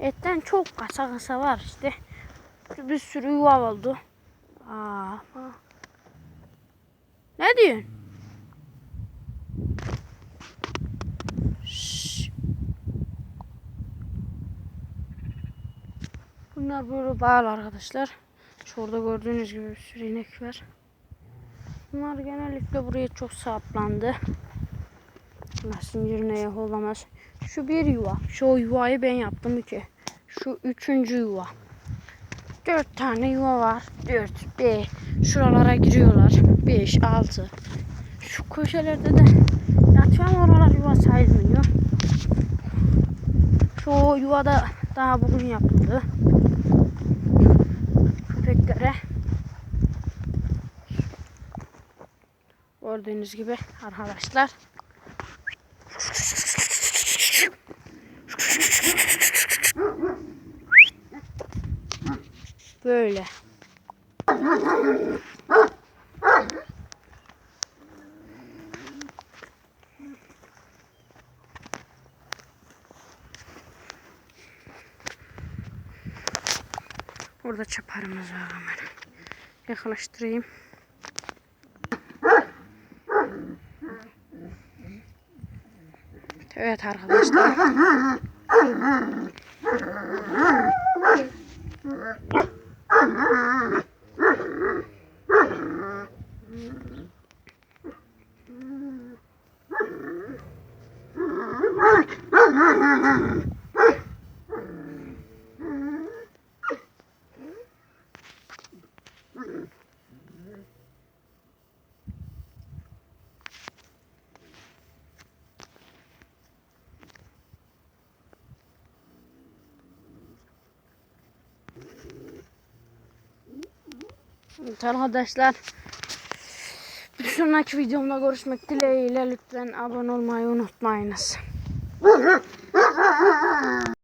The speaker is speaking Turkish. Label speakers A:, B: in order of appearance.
A: Etten çok kasa kasa var işte. Bir sürü yuva oldu. Aa. Ne diyorsun? Şşş. Bunlar böyle bağlı arkadaşlar. Şurada gördüğünüz gibi bir sürü inek var. Bunlar genellikle buraya çok saplandı. Bunlar zincirine olamaz. Şu bir yuva. Şu yuvayı ben yaptım ki. Şu üçüncü yuva. Dört tane yuva var. Dört, beş. Şuralara giriyorlar. Beş, altı. Şu köşelerde de yatıyor oralar yuva sayılmıyor. Şu yuva da daha bugün yapıldı. Köpeklere. Gördüğünüz gibi arkadaşlar. Böyle. Orada çaparımız var hemen. Yaklaştırayım. Evet arkadaşlar. Mm-hmm. Evet arkadaşlar. Bir sonraki videomda görüşmek dileğiyle lütfen abone olmayı unutmayınız.